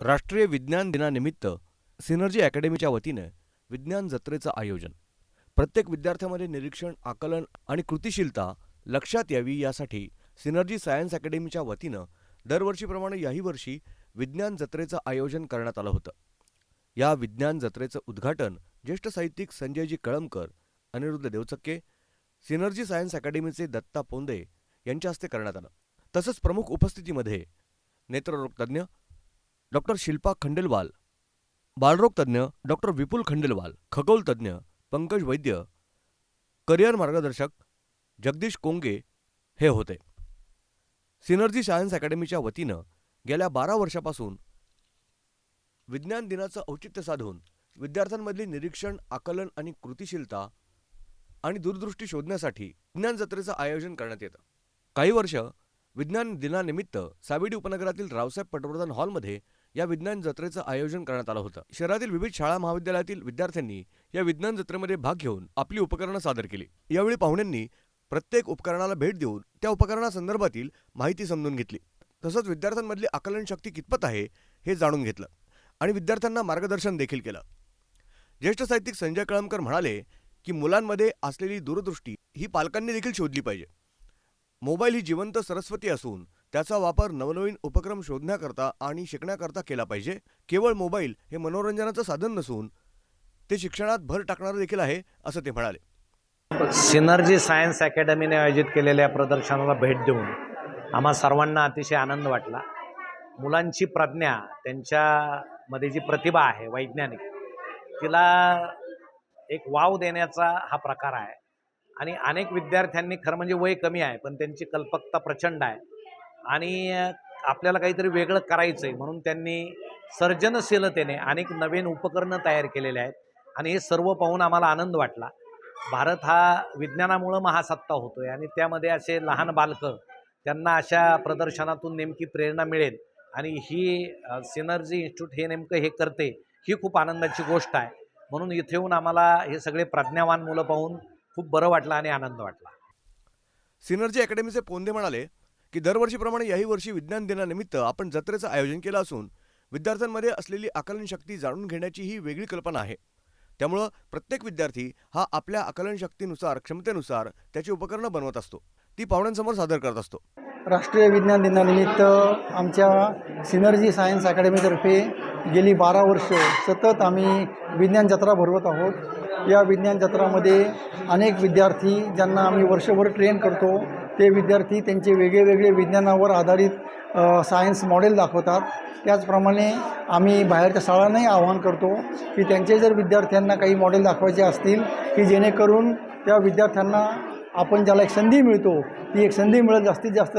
राष्ट्रीय विज्ञान दिनानिमित्त सिनर्जी अकॅडमीच्या वतीनं विज्ञान जत्रेचं आयोजन. प्रत्येक विद्यार्थ्यामध्ये निरीक्षण आकलन आणि कृतिशीलता लक्षात यावी यासाठी सिनर्जी सायन्स अकॅडमीच्या वतीनं दरवर्षीप्रमाणे याही वर्षी विज्ञान जत्रेचं आयोजन करण्यात आलं होतं. या विज्ञान जत्रेचं उद्घाटन ज्येष्ठ साहित्यिक संजयजी कळमकर अनिरुद्ध देवचक्के सिनर्जी सायन्स अकॅडमीचे दत्ता पोंदे यांच्या हस्ते करण्यात आलं. तसंच प्रमुख उपस्थितीमध्ये नेत्ररोगतज्ञ डॉक्टर शिल्पा खंडेलवाल बाळरोगतज्ज्ञ डॉक्टर विपुल खंडेलवाल खगोलतज्ज्ञ पंकज वैद्य करिअर मार्गदर्शक जगदीश कोंगे हे होते. सिनर्जी सायन्स अकॅडमीच्या वतीनं गेल्या बारा वर्षापासून विज्ञान दिनाचं औचित्य साधून विद्यार्थ्यांमधली निरीक्षण आकलन आणि कृतिशीलता आणि दूरदृष्टी शोधण्यासाठी विज्ञान जत्रेचं आयोजन करण्यात येतं. काही वर्ष विज्ञान दिनानिमित्त सावेडी उपनगरातील रावसाहेब पटवर्धन हॉलमध्ये या विज्ञान जत्रेचं आयोजन करण्यात आलं होतं. शहरातील विविध शाळा महाविद्यालयातील विद्यार्थ्यांनी या विज्ञान जत्रेमध्ये भाग घेऊन आपली उपकरणं सादर केली. यावेळी पाहुण्यांनी प्रत्येक उपकरणाला भेट देऊन त्या उपकरणासंदर्भातील माहिती समजून घेतली. तसंच विद्यार्थ्यांमधली आकलन शक्ती कितपत आहे हे जाणून घेतलं आणि विद्यार्थ्यांना मार्गदर्शन देखील केलं. ज्येष्ठ साहित्यिक संजय कळमकर म्हणाले की मुलांमध्ये असलेली दूरदृष्टी ही पालकांनी देखील शोधली पाहिजे. मोबाईल ही जिवंत सरस्वती असून त्याचा वापर नवनवीन उपक्रम शोधण्याकरता आणि शिकण्याकरता केला पाहिजे. केवळ मोबाईल हे मनोरंजनाचं साधन नसून ते शिक्षणात भर टाकणारं देखील आहे असं ते म्हणाले. सिनर्जी सायन्स अकॅडमीने आयोजित केलेल्या प्रदर्शनाला भेट देऊन आम्हा सर्वांना अतिशय आनंद वाटला. मुलांची प्रज्ञा त्यांच्यामध्ये जी प्रतिभा आहे वैज्ञानिक तिला एक वाव देण्याचा हा प्रकार आहे. आणि अनेक विद्यार्थ्यांनी खरं म्हणजे वय कमी आहे पण त्यांची कल्पकता प्रचंड आहे. आणि आपल्याला काहीतरी वेगळं करायचं आहे म्हणून त्यांनी सर्जनशीलतेने अनेक नवीन उपकरणं तयार केलेले आहेत. आणि हे सर्व पाहून आम्हाला आनंद वाटला. भारत हा विज्ञानामुळं महासत्ता होतो आहे आणि त्यामध्ये असे लहान बालकं त्यांना अशा प्रदर्शनातून नेमकी प्रेरणा मिळेल. आणि ही सिनर्जी इन्स्टिट्यूट हे नेमकं हे करते ही खूप आनंदाची गोष्ट आहे. म्हणून इथे येऊन आम्हाला हे सगळे प्रज्ञावान मुलं पाहून खूप बरं वाटलं आणि आनंद वाटला. सिनर्जी अकॅडमीचे पोंदे म्हणाले की दरवर्षीप्रमाणे याही वर्षी विज्ञान दिनानिमित्त आपण जत्रेचं आयोजन केलं असून विद्यार्थ्यांमध्ये असलेली आकलन शक्ती जाणून घेण्याची ही वेगळी कल्पना आहे. त्यामुळं प्रत्येक विद्यार्थी हा आपल्या आकलन शक्तीनुसार क्षमतेनुसार त्याची उपकरणं बनवत असतो. ती पाहुण्यांसमोर सादर करत असतो. राष्ट्रीय विज्ञान दिनानिमित्त आमच्या सिनर्जी सायन्स अकॅडमीतर्फे गेली बारा वर्ष सतत आम्ही विज्ञान जत्रा भरवत आहोत. या विज्ञान जत्रामध्ये अनेक विद्यार्थी ज्यांना आम्ही वर्षभर ट्रेन करतो ते विद्यार्थी त्यांचे वेगळे वेगळे विज्ञानावर आधारित सायन्स मॉडेल दाखवतात. त्याचप्रमाणे आम्ही बाहेरच्या शाळांनाही आवाहन करतो की त्यांचे जर विद्यार्थ्यांना काही मॉडेल दाखवायचे असतील की जेणेकरून त्या विद्यार्थ्यांना आपण ज्याला एक संधी मिळतो ती एक संधी मिळत जास्तीत जास्त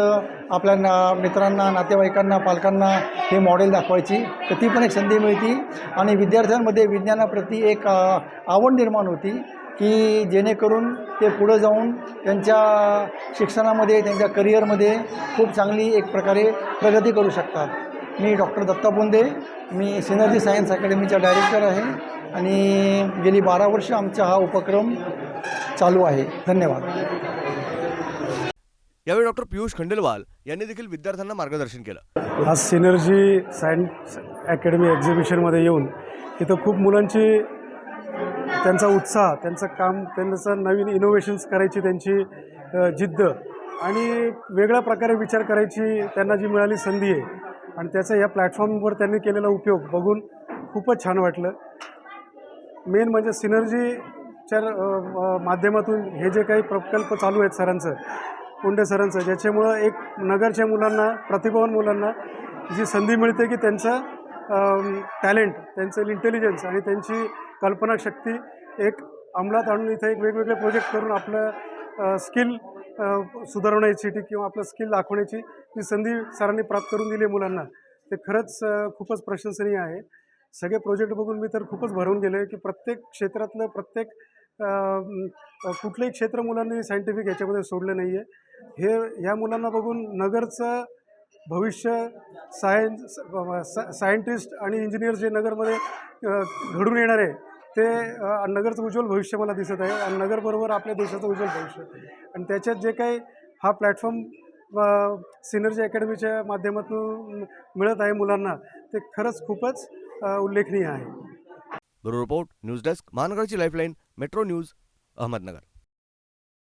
आपल्या ना मित्रांना नातेवाईकांना पालकांना हे मॉडेल दाखवायची तर ती पण एक संधी मिळती. आणि विद्यार्थ्यांमध्ये विज्ञानाप्रती एक आवड निर्माण होती. की जेणेकरून ते पुढं जाऊन त्यांच्या शिक्षणामध्ये त्यांच्या करिअरमध्ये खूप चांगली एक प्रकारे प्रगती करू शकतात. मी डॉक्टर दत्ता बोंदे मी सिनर्जी सायन्स अकॅडमीचा डायरेक्टर आहे आणि गेली बारा वर्ष आमचा हा उपक्रम चालू आहे. धन्यवाद. यावेळी डॉक्टर पियुष खंडेलवाल यांनी देखील विद्यार्थ्यांना मार्गदर्शन केलं. आज सिनर्जी सायन्स अकॅडमी एक्झिबिशनमध्ये येऊन इथं खूप मुलांची त्यांचा उत्साह त्यांचं काम त्यांचं नवीन इनोव्हेशन्स करायची त्यांची जिद्द आणि वेगळ्या प्रकारे विचार करायची त्यांना जी मिळाली संधी आहे. आणि त्याचा या प्लॅटफॉर्मवर त्यांनी केलेला उपयोग बघून खूपच छान वाटलं. मेन म्हणजे सिनर्जीच्या माध्यमातून हे जे काही प्रकल्प चालू आहेत सरांचं पुंडे सरांचं ज्याच्यामुळं एक नगरच्या मुलांना प्रतिभावान मुलांना जी संधी मिळते की त्यांचं टॅलेंट त्यांचं इंटेलिजन्स आणि त्यांची कल्पनाशक्ती एक अंमलात आणून इथं एक वेगवेगळे प्रोजेक्ट करून आपलं स्किल सुधारवण्याची किंवा आपलं स्किल दाखवण्याची ही संधी सरांनी प्राप्त करून दिली आहे मुलांना. ते खरंच खूपच प्रशंसनीय आहे. सगळे प्रोजेक्ट बघून मी तर खूपच भरवून गेलो आहे की प्रत्येक क्षेत्रातलं प्रत्येक कुठलंही क्षेत्र मुलांनी सायंटिफिक ह्याच्यामध्ये सोडलं नाही आहे हे ह्या मुलांना बघून नगरचं भविष्य सायन्स सायंटिस्ट आणि इंजिनियर जे नगरमध्ये घडून येणार आहे ते नगरचं उज्ज्वल भविष्य मला दिसत आहे आणि नगरबरोबर आपल्या देशाचं उज्ज्वल भविष्य आणि त्याच्यात जे काही हा प्लॅटफॉर्म सिनर्जी अकॅडमीच्या माध्यमातून मिळत आहे मुलांना ते खरंच खूपच उल्लेखनीय आहे. ब्युरो रिपोर्ट न्यूज डेस्क महानगराची लाईफलाईन मेट्रो न्यूज अहमदनगर.